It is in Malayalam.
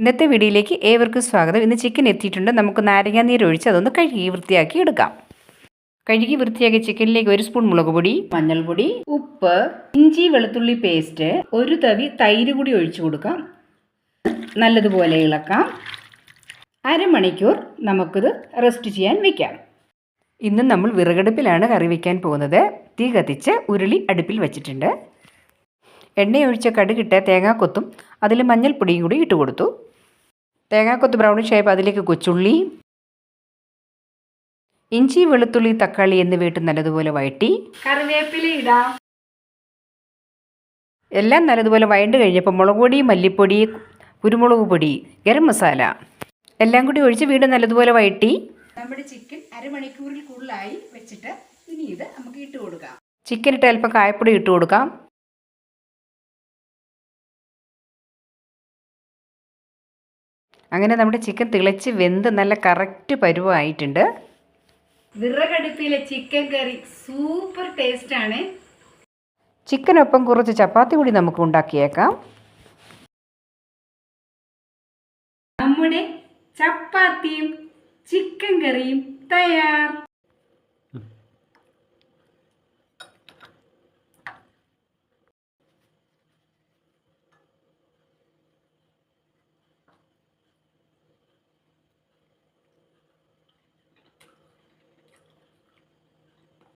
ഇന്നത്തെ വീഡിയോയിലേക്ക് ഏവർക്കും സ്വാഗതം. ഇന്ന് ചിക്കൻ എത്തിയിട്ടുണ്ട്. നമുക്ക് നാരങ്ങാ നീര് ഒഴിച്ച് അതൊന്ന് കഴുകി വൃത്തിയാക്കി എടുക്കാം. കഴുകി വൃത്തിയാക്കിയ ചിക്കനിലേക്ക് ഒരു സ്പൂൺ മുളക് പൊടി മഞ്ഞൾപ്പൊടി ഉപ്പ് ഇഞ്ചി വെളുത്തുള്ളി പേസ്റ്റ് ഒരു തവി തൈര് കൂടി ഒഴിച്ചു കൊടുക്കാം. നല്ലതുപോലെ ഇളക്കാം. അരമണിക്കൂർ നമുക്കിത് റെസ്റ്റ് ചെയ്യാൻ വെക്കാം. ഇന്ന് നമ്മൾ വിറകടുപ്പിലാണ് കറി വയ്ക്കാൻ പോകുന്നത്. തീ കത്തിച്ച് ഉരുളി അടുപ്പിൽ വെച്ചിട്ടുണ്ട്. എണ്ണയൊഴിച്ച കടുകിട്ട് തേങ്ങാക്കൊത്തും അതിൽ മഞ്ഞൾപ്പൊടിയും കൂടി ഇട്ട് കൊടുത്തു. തേങ്ങാക്കൊത്ത് ബ്രൗണിഷ് ആയപ്പോൾ അതിലേക്ക് കൊച്ചുള്ളി ഇഞ്ചി വെളുത്തുള്ളി തക്കാളി എന്നിവ ഇട്ട് നല്ലതുപോലെ വഴറ്റി. കറിവേപ്പില ഇടാം. എല്ലാം നല്ലതുപോലെ വഴണ്ട് കഴിഞ്ഞപ്പോൾ മുളക് പൊടി മല്ലിപ്പൊടി കുരുമുളക് പൊടി ഗരം മസാല എല്ലാം കൂടി ഒഴിച്ച് വീണ്ടും നല്ലതുപോലെ വഴറ്റി. നമ്മുടെ ചിക്കൻ അരമണിക്കൂറിൽ കൂടുതലായി വെച്ചിട്ട് ഇനി ഇത് നമുക്ക് ഇട്ട് കൊടുക്കാം. ചിക്കൻ ഇട്ട് അല്പം കായപ്പൊടി ഇട്ട് കൊടുക്കാം. അങ്ങനെ നമ്മുടെ ചിക്കൻ തിളച്ച് വെന്ത് നല്ല കറക്റ്റ് പരുവമായിട്ടുണ്ട് വിറകടുപ്പിലെ ചിക്കൻ കറി സൂപ്പർ ടേസ്റ്റാണ് ചിക്കനൊപ്പം കുറച്ച് ചപ്പാത്തി കൂടി നമുക്ക് ഉണ്ടാക്കിയേക്കാം. നമ്മുടെ ചപ്പാത്തിയും ചിക്കൻ കറിയും തയ്യാർ.